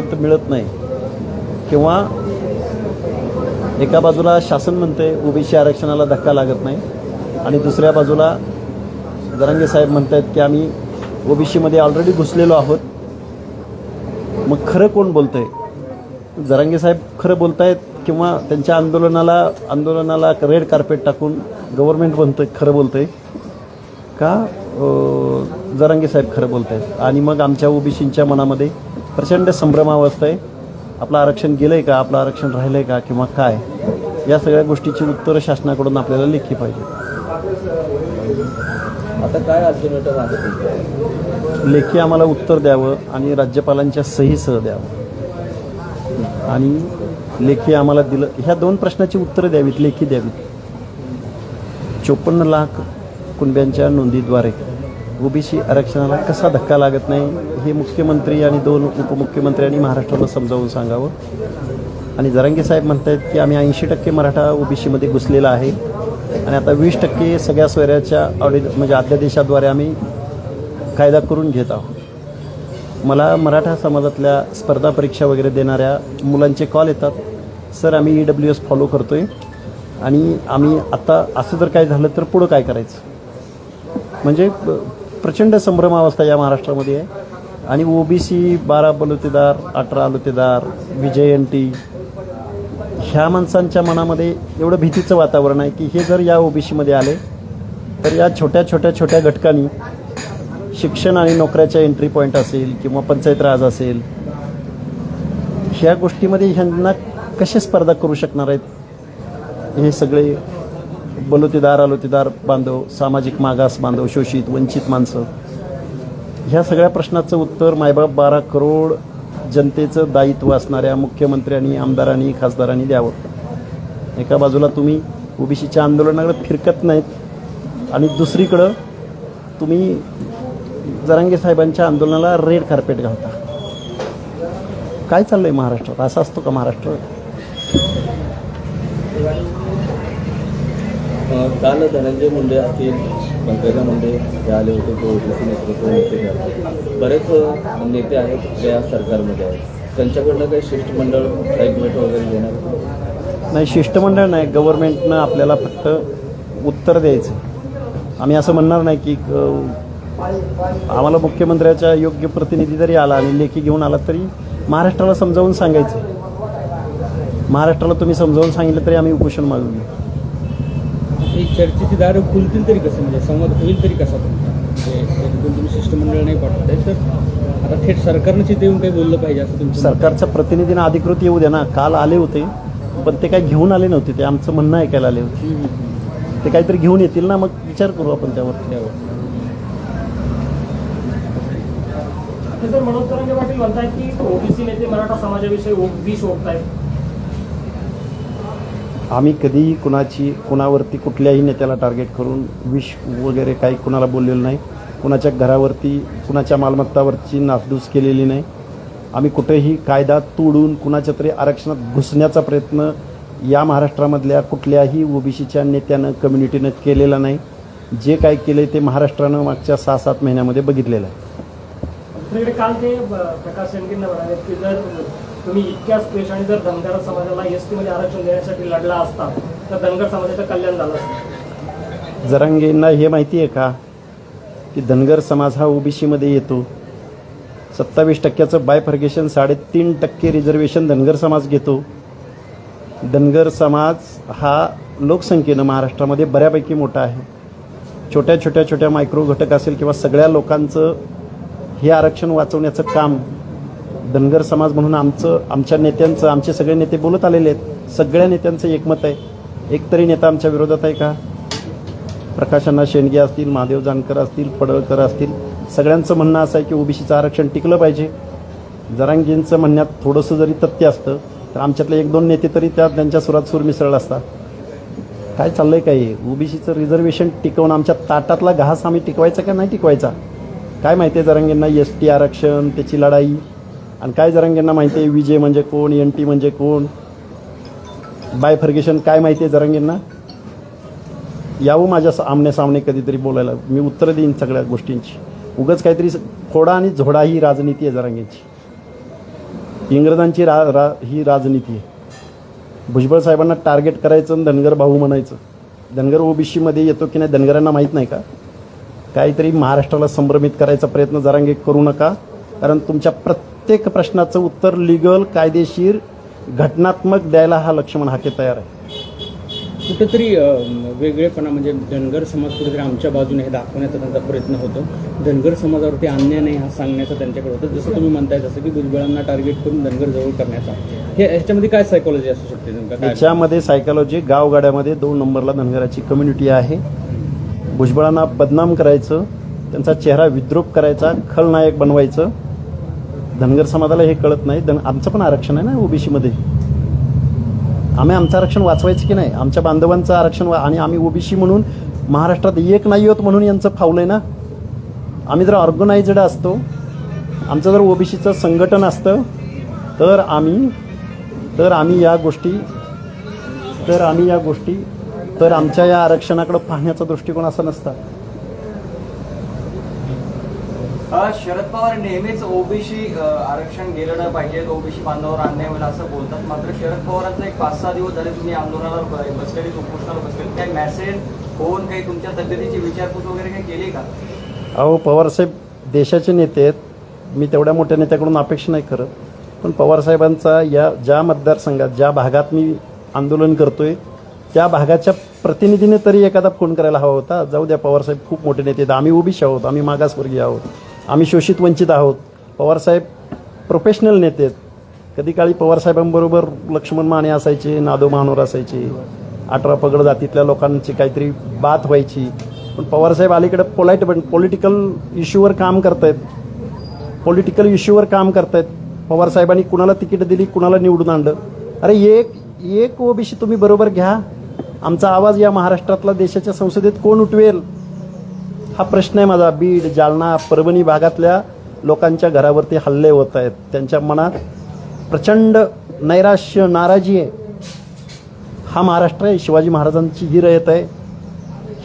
मिळत नाही. किंवा एका बाजूला शासन म्हणते ओबीसी आरक्षणाला धक्का लागत नाही आणि दुसऱ्या बाजूला दरंगे साहेब म्हणतायत की आम्ही ओबीसीमध्ये ऑलरेडी घुसलेलो आहोत. मग खरं कोण बोलतंय? जरांगे साहेब खरं बोलतायत किंवा त्यांच्या आंदोलनाला आंदोलनाला रेड कार्पेट टाकून गव्हर्नमेंट बनतंय खरं बोलतंय? का अ, जरांगे साहेब खरं बोलत आहेत आणि मग आमच्या ओबीसींच्या मनामध्ये प्रचंड संभ्रमावस्था आहे आपलं आरक्षण गेलं आहे का? आपलं आरक्षण राहिलं आहे का? किंवा काय? या सगळ्या गोष्टीची उत्तरं शासनाकडून आपल्याला लेखी पाहिजे. आता काय अल्टरनेटिव्ह? लेखी आम्हाला उत्तर द्यावं आणि राज्यपालांच्या सहीसह द्यावं. आणि लेखी आम्हाला दिलं ह्या दोन प्रश्नाची उत्तरं द्यावीत लेखी द्यावीत. चोपन्न लाख कुणब्यांच्या नोंदीद्वारे. ओबीसी आरक्षणाला कसा धक्का लागत नाही हे मुख्यमंत्री आणि दोन उपमुख्यमंत्र्यांनी महाराष्ट्राला समजावून सांगावं. आणि जरांगे साहेब म्हणतायत की आम्ही ऐंशी टक्के मराठा ओबीसीमध्ये घुसलेला आहे. आणि आता वीस टक्के सगळ्या सोयऱ्याच्या ऑडि म्हणजे अध्यादेशाद्वारे आम्ही कायदा करून घेत आहोत. मला मराठा समाजातल्या स्पर्धा परीक्षा वगैरे देणाऱ्या मुलांचे कॉल येतात. सर आम्ही ई डब्ल्यू एस फॉलो करतो आहे आणि आम्ही आता असं जर काय झालं तर पुढं काय करायचं? म्हणजे प्रचंड संभ्रमावस्था या महाराष्ट्रामध्ये आहे. आणि ओबीसी बारा बलुतेदार अठरा आलुतेदार विजयंती ह्या माणसांच्या मनामध्ये एवढं भीतीचं वातावरण आहे की हे जर या ओबीसीमध्ये आले तर या छोट्या छोट्या छोट्या घटकांनी शिक्षण आणि नोकऱ्याच्या एंट्री पॉईंट असेल किंवा पंचायत राज असेल ह्या गोष्टीमध्ये ह्यांना कसे स्पर्धा करू शकणार आहेत हे सगळे बलुतेदार आलोतेदार बांधव सामाजिक मागास बांधव शोषित वंचित माणसं. ह्या सगळ्या प्रश्नाचं उत्तर मायबाप बारा करोड जनतेचं दायित्व असणाऱ्या मुख्यमंत्र्यांनी आमदारांनी खासदारांनी द्यावं. एका बाजूला तुम्ही ओबीसीच्या आंदोलनाकडे फिरकत नाहीत आणि दुसरीकडं तुम्ही जरांगे साहेबांच्या आंदोलनाला रेड कार्पेट घालता. काय चाललं आहे महाराष्ट्रात? असा असतो का महाराष्ट्र? काल धनंजय मुंडे असतील पंकजा मुंडे जे आले होते ते ओबीसी नेतृत्व नेते बरेच नेते आहेत त्या सरकारमध्ये आहेत. त्यांच्याकडनं काही शिष्टमंडळ काही भेट वगैरे घेणार? नाही शिष्टमंडळ नाही. गव्हर्नमेंटनं आपल्याला फक्त उत्तर द्यायचं. आम्ही असं म्हणणार नाही की आम्हाला मुख्यमंत्र्याच्या योग्य प्रतिनिधी जरी आला आणि लेखी घेऊन आला तरी महाराष्ट्राला समजावून सांगायचं. महाराष्ट्राला तुम्ही समजावून सांगितलं तरी आम्ही उपोषण मागू. घेऊ ही चर्चेची दारं खुलतील तरी कसं? म्हणजे संवाद होईल तरी कसा तुमचा म्हणजे तुम्ही शिष्टमंडळ नाही पाठवताय तर आता थेट सरकारनं तिथे येऊन काही बोललं पाहिजे असं तुमचं आहे? सरकारच्या प्रतिनिधीनं अधिकृत येऊ द्या ना. काल आले होते पण ते काही घेऊन आले नव्हते. ते आमचं म्हणणं ऐकायला आले होते. ते काहीतरी घेऊन येतील ना मग विचार करू आपण त्यावर. त्यावर. ते जर मनोज तरंगे पाटील म्हणतायत की ओबीसी नेते मराठा समाजाविषयी विष ओढतायत आम्ही कधीही कुणाची कुणावरती कुठल्याही नेत्याला टार्गेट करून विष वगैरे काही कुणाला बोललेलं नाही. कुणाच्या घरावरती कुणाच्या मालमत्तावरची नासधूस केलेली नाही. आम्ही कुठेही कायदा तोडून कुणाच्या तरी आरक्षणात घुसण्याचा प्रयत्न या महाराष्ट्रामधल्या कुठल्याही ओबीसीच्या नेत्यानं कम्युनिटीनं केलेला नाही. जे काय केलं ते महाराष्ट्रानं मागच्या सहा सात महिन्यामध्ये बघितलेलं आहे. काल ते प्रकाश की जर तुम्ही इतक्या पेश आणि जर धनगर समाजाला एसमध्ये आरक्षण देण्यासाठी लढला असता तर धनगर समाजाचं कल्याण झालं असतं. जरांगेंना हे माहिती आहे का? की धनगर समाज हा ओबीसीमध्ये येतो. सत्तावीस टक्क्याचं बायफर्गेशन साडेतीन टक्के रिझर्वेशन धनगर समाज घेतो. धनगर समाज हा लोकसंख्येनं महाराष्ट्रामध्ये बऱ्यापैकी मोठा आहे. छोट्या छोट्या छोट्या मायक्रो घटक असेल किंवा सगळ्या लोकांचं हे आरक्षण वाचवण्याचं काम धनगर समाज म्हणून आमचं आमच्या नेत्यांचं आमचे सगळे नेते बोलत आलेले आहेत. सगळ्या नेत्यांचं एकमत आहे. एक तरी नेता आमच्या विरोधात आहे का? प्रकाशांना शेंडगे असतील महादेव जानकर असतील पडळकर असतील सगळ्यांचं म्हणणं असं आहे की ओबीसीचं आरक्षण टिकलं पाहिजे. जरांगींचं म्हणण्यात थोडंसं जरी तथ्य असतं तर आमच्यातले एक दोन नेते तरी त्या त्यांच्या सुरात सूर मिसळला असता. काय चाललंय काही ओबीसीचं रिझर्वेशन टिकवून आमच्या ताटातला घास आम्ही टिकवायचा का नाही टिकवायचा? काय माहिती आहे जरांगींना? एस टी आरक्षण त्याची लढाई आणि काय जरांगींना माहिती आहे? विजय म्हणजे कोण? एन टी म्हणजे कोण? बायफर्गेशन काय माहिती आहे जरांगींना यावं माझ्या आमने सामने कधीतरी बोलायला. मी उत्तर देईन सगळ्या गोष्टींची. उगच काहीतरी फोडा आणि झोडा ही राजनीती आहे जरांगींची इंग्रजांची रा रा ही राजनीती आहे. भुजबळ साहेबांना टार्गेट करायचं आणि धनगर भाऊ म्हणायचं. धनगर ओबीसीमध्ये येतो की नाही धनगरांना माहीत नाही का? काहीतरी महाराष्ट्राला संभ्रमित करायचा प्रयत्न जरांगे करू नका. कारण तुमच्या प्रत्येक प्रश्नाचं उत्तर लिगल कायदेशीर घटनात्मक द्यायला हा लक्ष्मण हाके तयार आहे. कुठेतरी वेगळेपणा म्हणजे धनगर समाज कुठेतरी आमच्या बाजूने हे दाखवण्याचा त्यांचा प्रयत्न होतो. धनगर समाजावरती अन्याय नाही हा सांगण्याचा त्यांच्याकडे होतं. जसं तुम्ही म्हणताय जसं की भुजबळांना टार्गेट करून धनगर जवळ करण्याचा. हे ह्याच्यामध्ये काय सायकोलॉजी असू शकते नेमका? काय? याच्यामध्ये सायकॉलॉजी गावगाड्यामध्ये दोन नंबरला धनगराची कम्युनिटी आहे. भुजबळांना बदनाम करायचं त्यांचा चेहरा विद्रूप करायचा खलनायक बनवायचं. धनगर समाजाला हे कळत नाही. धन आमचं पण आरक्षण आहे ना ओबीसीमध्ये? आम्ही आमचं आरक्षण वाचवायचं की नाही? आमच्या बांधवांचं आरक्षण वा आणि आम्ही ओबीसी म्हणून महाराष्ट्रात एक नाही आहोत म्हणून यांचं फावलंय ना? आम्ही जर ऑर्गनायझड असतो आमचं जर ओबीसीचं संघटन असतं तर आम्ही तर आम्ही या गोष्टी तर आम्ही या गोष्टी तर आमच्या या आरक्षणाकडं पाहण्याचा दृष्टिकोन असा नसता. शरद पवार नेहमीच ओबीसी आरक्षण गेलं नाही पाहिजे ओबीसी बांधवावर अन्याय होईल असं बोलतात. मात्र शरद पवारांचा एक पाच सहा दिवस झाले तुम्ही आंदोलनावर ब- बसलेले उपोषणाला बसलेले. काही मेसेज होऊन काही तुमच्या तब्येतीची विचारपूस वगैरे काही केली का? अहो पवारसाहेब देशाचे नेते आहेत. मी तेवढ्या मोठ्या नेत्याकडून अपेक्षा नाही करत. पण पवारसाहेबांचा या ज्या मतदारसंघात ज्या भागात मी आंदोलन करतोय त्या भागाच्या प्रतिनिधीने तरी एखादा फोन करायला हवा होता. जाऊ द्या पवारसाहेब खूप मोठे नेते आहेत. आम्ही ओबीसी आहोत आम्ही मागासवर्गीय आहोत. आम्ही शोषित वंचित आहोत. पवारसाहेब प्रोफेशनल नेते आहेत. कधी काळी पवारसाहेबांबरोबर लक्ष्मण माने असायचे नादो महानोर असायचे अठरा पगड जातीतल्या लोकांची काहीतरी बात व्हायची. पण पवारसाहेब अलीकडे पोलाईट पॉलिटिकल इश्यूवर काम करतायत. पॉलिटिकल इश्यूवर काम करतायत. पवारसाहेबांनी कुणाला तिकीट दिली कुणाला निवडून आणलं? अरे एक एक ओबीसी तुम्ही बरोबर घ्या. आमचा आवाज या महाराष्ट्रातला देशाच्या संसदेत कोण उठवेल? हा प्रश्न आहे माझा. बीड जालना परभणी भागातल्या लोकांच्या घरावरती हल्ले होत आहेत. त्यांच्या मनात प्रचंड नैराश्य नाराजी आहे. हा महाराष्ट्र आहे. शिवाजी महाराजांची ही रयत आहे.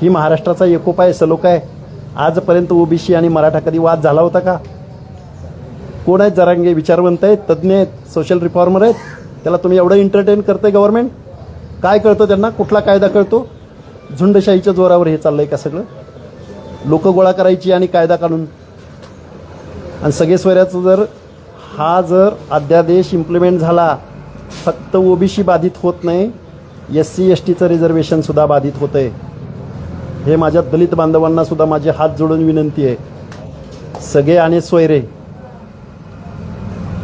ही महाराष्ट्राचा एकोपा आहे सलोखा आहे. आजपर्यंत ओबीसी आणि मराठा कधी वाद झाला होता का? कोण आहेत? जरांगे विचारवंत आहेत तज्ज्ञ आहेत सोशल रिफॉर्मर आहेत. त्याला तुम्ही एवढं एंटरटेन करतंय गव्हर्नमेंट काय कळतं त्यांना? कुठला कायदा कळतो? झुंडशाहीच्या जोरावर हे चाललं आहे का सगळं? लोक गोळा करायची आणि कायदा काढून आणि सगळे स्वऱ्याचं जर हा जर अध्यादेश इम्प्लिमेंट झाला फक्त ओबीसी बाधित होत नाही एस सी एस टीचं रिझर्वेशनसुद्धा बाधित होतं आहे हे माझ्या दलित बांधवांनासुद्धा माझे हात जोडून विनंती आहे. सगळे आणि सोयरे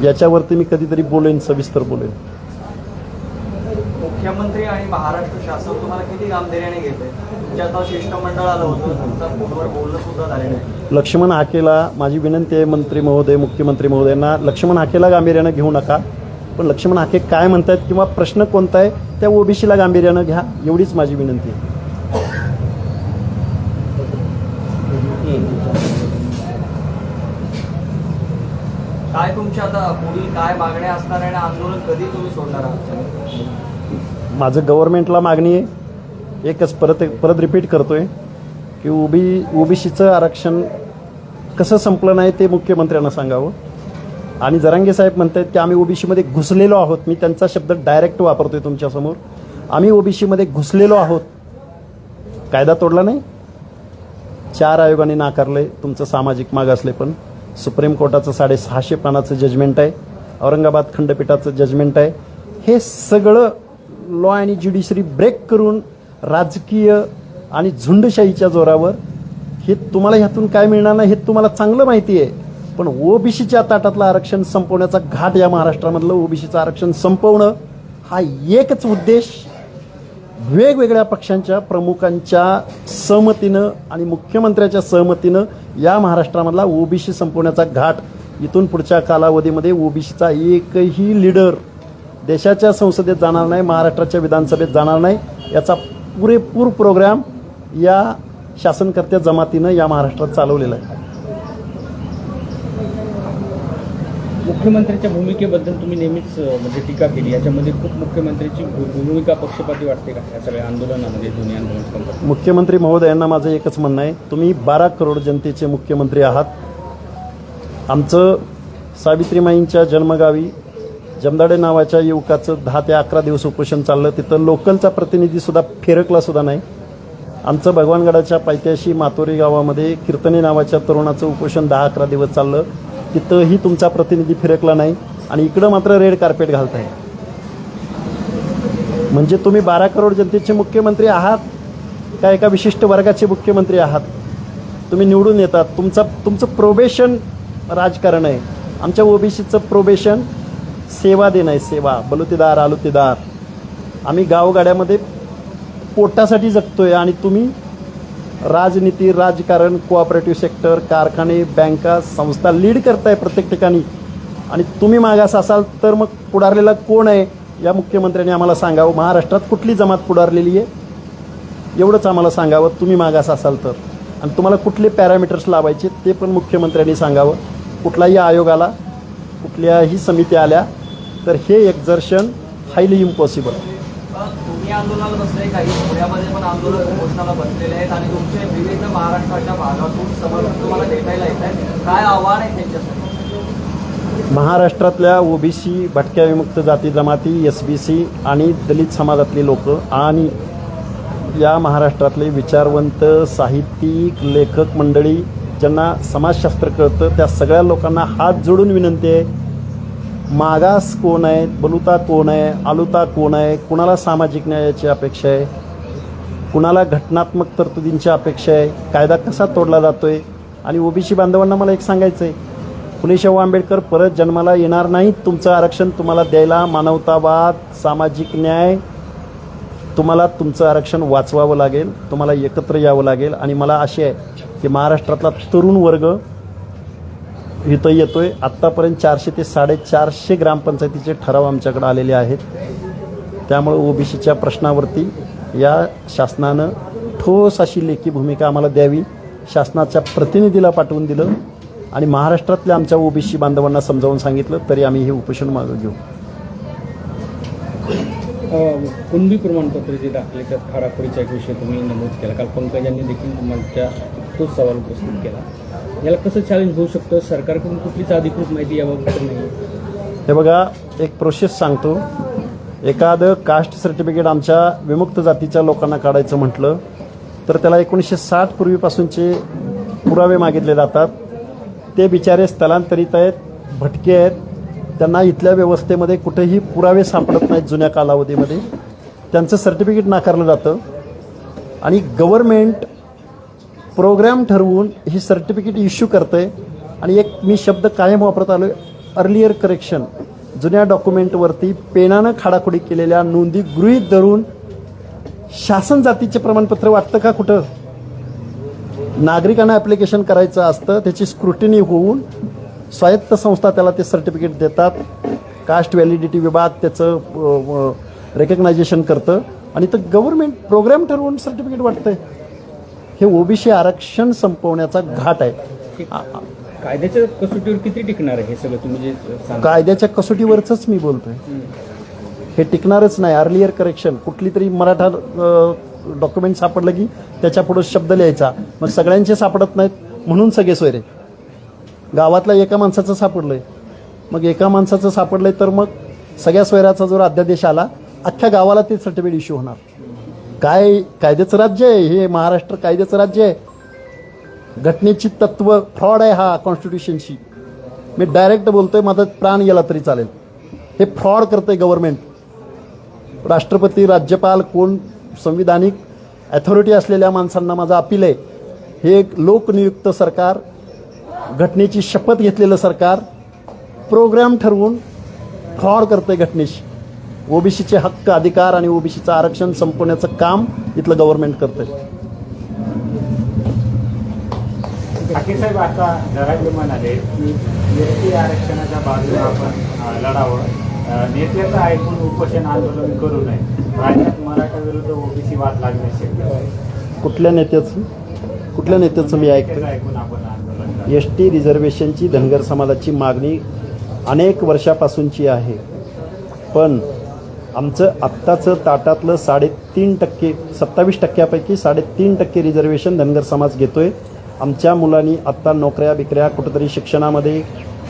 याच्यावरती मी कधीतरी बोलेन सविस्तर बोलेन. मुख्यमंत्री आणि महाराष्ट्र शासन तुम्हाला किती गांभीर्याने घेते तुमच्या आता शिष्टमंडळ आलं होतं तुमचं फोनवर बोलणं सुद्धा झालेलं आहे. लक्ष्मण हाकेला माझी विनंती आहे मंत्री महोदय मुख्यमंत्री महोदयांना लक्ष्मण हाकेला गांभीर्यानं घेऊ नका. पण लक्ष्मण हाके काय म्हणतायत किंवा प्रश्न कोणता आहे त्या ओबीसीला गांभीर्यानं घ्या एवढीच माझी विनंती आहे. काय तुमच्या आता पुढील काय मागण्या असणार आहे आणि आंदोलन कधी तुम्ही सोडणार आहात? माझं गव्हर्नमेंटला मागणी आहे. एकच परत परत रिपीट करतोय की ओबी ओबीसीचं आरक्षण कसं संपलं नाही ते मुख्यमंत्र्यांना सांगावं. आणि जरांगे साहेब म्हणतात की आम्ही ओबीसीमध्ये घुसलेलो आहोत. मी त्यांचा शब्द डायरेक्ट वापरतोय तुमच्यासमोर. आम्ही ओबीसीमध्ये घुसलेलो आहोत. कायदा तोडला नाही. चार आयोगाने नाकारलंय. तुमचं सामाजिक मागासले पण. सुप्रीम कोर्टाचं साडेसहाशे पानाचं जजमेंट आहे. औरंगाबाद खंडपीठाचं जजमेंट आहे. हे सगळं लॉ आणि ज्युडिशरी ब्रेक करून राजकीय आणि झुंडशाहीच्या जोरावर हे तुम्हाला ह्यातून काय मिळणार नाही हे तुम्हाला चांगलं माहिती आहे. पण ओबीसीच्या ताटातलं आरक्षण संपवण्याचा घाट या महाराष्ट्रामधलं ओबीसीचं आरक्षण संपवणं हा एकच उद्देश. वेगवेगळ्या पक्षांच्या प्रमुखांच्या सहमतीनं आणि मुख्यमंत्र्याच्या सहमतीनं या महाराष्ट्रामधला ओबीसी संपवण्याचा घाट. इथून पुढच्या कालावधीमध्ये ओबीसीचा एकही लीडर देशाच्या संसदेत जाणार नाही महाराष्ट्राच्या विधानसभेत जाणार नाही याचा पुरेपूर प्रोग्राम या शासनकर्त्या जमातीनं या महाराष्ट्रात चालवलेला आहे. मुख्यमंत्र्यांच्या भूमिकेबद्दल तुम्ही नेहमीच म्हणजे टीका केली. याच्यामध्ये खूप मुख्यमंत्र्याची भूमिका पक्षपाती वाटते का? या सगळ्या आंदोलनामध्ये दोन्ही आंदोलन? मुख्यमंत्री महोदयांना माझं एकच म्हणणं आहे. तुम्ही बारा करोड जनतेचे मुख्यमंत्री आहात. आमचं सावित्रीमाईंच्या जन्मगावी जमदाडे नावाच्या युवकाचं दहा ते अकरा दिवस उपोषण चाललं. तिथं लोकलचा प्रतिनिधी सुद्धा फिरकला सुद्धा नाही. आमचं भगवानगडाच्या पायथ्याशी मातोरी गावामध्ये कीर्तने नावाच्या तरुणाचं उपोषण दहा अकरा दिवस चाललं. तिथंही तुमचा प्रतिनिधी फिरकला नाही आणि इकडं मात्र रेड कार्पेट घालताय. म्हणजे तुम्ही बारा करोड जनतेचे मुख्यमंत्री आहात का एका विशिष्ट वर्गाचे मुख्यमंत्री आहात? तुम्ही निवडून येतात. तुमचा तुमचं प्रोबेशन राजकारण आहे. आमच्या ओबीसीचं प्रोबेशन सेवा देणं आहे सेवा. बलुतेदार आलुतेदार. आम्ही गावगाड्यामध्ये पोटासाठी जगतोय आणि तुम्ही राजनीती राजकारण कोऑपरेटिव्ह सेक्टर कारखाने बँका संस्था लीड करताय प्रत्येक ठिकाणी. आणि तुम्ही मागास असाल तर मग पुढारलेला कोण आहे? या मुख्यमंत्र्यांनी आम्हाला सांगावं. महाराष्ट्रात कुठली जमात पुढारलेली आहे? एवढंच आम्हाला सांगावं. तुम्ही मागास असाल तर. आणि तुम्हाला कुठले पॅरामीटर्स लावायचे ते पण मुख्यमंत्र्यांनी सांगावं. कुठलाही आयोग आला कुठल्याही समिती आल्या तर हे एक्झर्शन हायली इम्पॉसिबल तुम्ही आंदोलनाला बसले काही पुण्यामध्ये पण आंदोलन उपोषणाला बसलेले आहेत आणि तुमचे विविध महाराष्ट्राच्या भागातून समर्थन तुम्हाला भेटायला येत आहेत. काय आव्हान आहे त्यांच्यासाठी? महाराष्ट्रातल्या ओबीसी भटक्या विमुक्त जाती जमाती एस बी सी आणि दलित समाजातली लोक आणि या महाराष्ट्रातले विचारवंत साहित्यिक लेखक मंडळी ज्यांना समाजशास्त्र कळतं त्या सगळ्या लोकांना हात जोडून विनंती आहे मागास कोण आहे बलुता कोण आहे आलुता कोण आहे कुणाला सामाजिक न्यायाची अपेक्षा आहे कुणाला घटनात्मक तरतुदींची अपेक्षा आहे कायदा कसा तोडला जातो आहे आणि ओबीसी बांधवांना मला एक सांगायचं आहे पुणेशाहू आंबेडकर परत जन्माला येणार नाहीत तुमचं आरक्षण तुम्हाला द्यायला मानवतावाद सामाजिक न्याय तुम्हाला तुमचं आरक्षण वाचवावं लागेल तुम्हाला एकत्र यावं लागेल. आणि मला अशी आहे की महाराष्ट्रातला तरुण वर्ग इथं येतो आहे आत्तापर्यंत चारशे ते साडेचारशे ग्रामपंचायतीचे ठराव आमच्याकडे आलेले आहेत. त्यामुळे ओबीसीच्या प्रश्नावरती या शासनानं ठोस अशी लेखी भूमिका आम्हाला द्यावी शासनाच्या प्रतिनिधीला पाठवून दिलं आणि महाराष्ट्रातल्या आमच्या ओबीसी बांधवांना समजावून सांगितलं तरी आम्ही हे उपोषण मागं घेऊ. कुणबी प्रमाणपत्र जे दाखल्याच्या खाराखोरीचा एक विषय तुम्ही नमूद केला. काल पंकजांनी देखील तुमच्या तोच सवाल उपस्थित केला. याला कसं चॅलेंज होऊ शकतं? सरकारकडून कुठलीच अधिकृत माहिती याबाबत नाही. हे बघा एक प्रोसेस सांगतो. एखादं कास्ट सर्टिफिकेट आमच्या विमुक्त जातीच्या लोकांना काढायचं म्हटलं तर त्याला एकोणीसशे साठ पूर्वीपासूनचे पुरावे मागितले जातात. ते बिचारे स्थलांतरित आहेत भटके आहेत. त्यांना इथल्या व्यवस्थेमध्ये कुठेही पुरावे सापडत नाहीत जुन्या कालावधीमध्ये. त्यांचं सर्टिफिकेट नाकारलं जातं. आणि गव्हर्मेंट प्रोग्राम ठरवून ही सर्टिफिकेट इश्यू करते आणि एक मी शब्द कायम वापरत आलो अर्लियर करेक्शन जुन्या डॉक्युमेंटवरती पेनानं खाडाखोडी केलेल्या नोंदी गृहीत धरून शासन जातीचे प्रमाणपत्र वाटतं का कुठं? नागरिकांना ॲप्लिकेशन करायचं असतं त्याची स्क्रुटिनी होऊन स्वायत्त संस्था त्याला ते सर्टिफिकेट देतात. कास्ट व्हॅलिडिटी विभाग त्याचं रेकग्नायझेशन करतं. आणि तर गव्हर्मेंट प्रोग्राम ठरवून सर्टिफिकेट वाटतंय. हे ओबीसी आरक्षण संपवण्याचा घाट आहे. कायद्याच्या कसोटीवर किती टिकणार आहे हे सगळं तुम्ही जे कायद्याच्या कसोटीवरच मी बोलतोय. हे टिकणारच नाही. अर्लियर करेक्शन कुठली तरी मराठा डॉक्युमेंट सापडलं की त्याच्या पुढं शब्द लिहायचा. मग सगळ्यांचे सापडत नाहीत म्हणून सगळे सोयरे. गावातल्या एका माणसाचं सापडलंय. मग एका माणसाचं सापडलंय तर मग सगळ्या सोयऱ्याचा जर अध्यादेश आला अख्ख्या गावाला ते सर्टिफिकेट इश्यू होणार. काय कायद्याचं राज्य आहे? हे महाराष्ट्र कायद्याचं राज्य आहे. घटनेची तत्व फ्रॉड आहे हा कॉन्स्टिट्यूशनशी मी डायरेक्ट बोलतोय माझा प्राण गेला तरी चालेल. हे फ्रॉड करतंय गव्हर्नमेंट राष्ट्रपती राज्यपाल कोण? संविधानिक ॲथॉरिटी असलेल्या माणसांना माझा अपील आहे. हे एक लोकनियुक्त सरकार घटनेची शपथ घेतलेलं सरकार प्रोग्राम ठरवून फ्रॉड करतंय घटनेशी. ओबीसीचे हक्क अधिकार आणि ओबीसीचं आरक्षण संपवण्याचं काम इथलं गव्हर्नमेंट करतंय. ठाकरे साहेब आता जरांगे म्हणाले की एसटी आरक्षणाच्या बाजूने आपण अ, लढावं. अ, नेत्याचं ऐकून उपोषण आंदोलन करू नये. राज्यात मराठा विरुद्ध ओबीसी वाद लागण्याची शक्यता आहे. कुठल्या नेत्याचं? कुठल्या नेत्याचं मी ऐकतो ऐकून आपण. एस टी रिझर्वेशनची धनगर समाजाची मागणी अनेक वर्षापासूनची आहे. पण आमचं आत्ताचं ताटातलं साडेतीन टक्के सत्तावीस टक्क्यापैकी साडेतीन टक्के रिझर्वेशन धनगर समाज घेतो आहे आमच्या मुलांनी आत्ता नोकऱ्या बिकऱ्या कुठंतरी शिक्षणामध्ये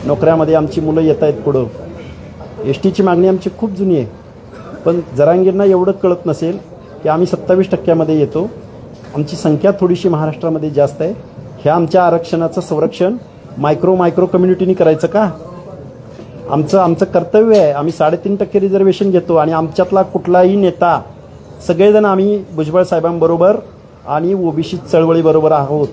नोकऱ्यामध्ये आमची मुलं येत आहेत पुढं. एस टीची मागणी आमची खूप जुनी आहे. पण जरांगींना एवढं कळत नसेल की आम्ही सत्तावीस टक्क्यामध्ये येतो. आमची संख्या थोडीशी महाराष्ट्रामध्ये जास्त आहे. ह्या आमच्या आरक्षणाचं संरक्षण मायक्रो मायक्रो कम्युनिटीनी करायचं का? आमचं आमचं कर्तव्य आहे. आम्ही साडेतीन टक्के रिझर्वेशन घेतो आणि आमच्यातला कुठलाही नेता सगळेजण आम्ही भुजबळ साहेबांबरोबर आणि ओबीसी चळवळीबरोबर आहोत.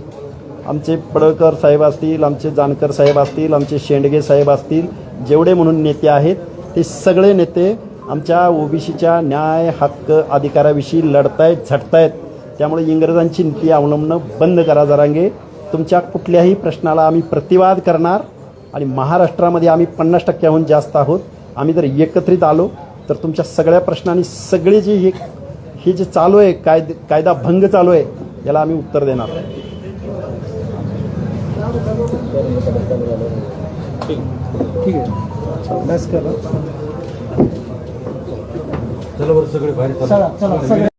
आमचे पडळकर साहेब असतील आमचे जानकर साहेब असतील आमचे शेंडगे साहेब असतील जेवढे म्हणून नेते आहेत ते सगळे नेते आमच्या ओबीसीच्या न्याय हक्क अधिकाराविषयी लढतायत झटतायत. त्यामुळे इंग्रजांची नीती अवलंबणं बंद करा जरांगे. तुमच्या कुठल्याही प्रश्नाला आम्ही प्रतिवाद करणार आणि महाराष्ट्रामध्ये आम्ही पन्नास टक्क्याहून जास्त आहोत. आम्ही जर एकत्रित आलो तर तुमच्या सगळ्या प्रश्नांनी सगळे जे हे हे जे चालू आहे कायद कायदा भंग चालू आहे याला आम्ही उत्तर देणार ठीक आहे. चला चला सगळे.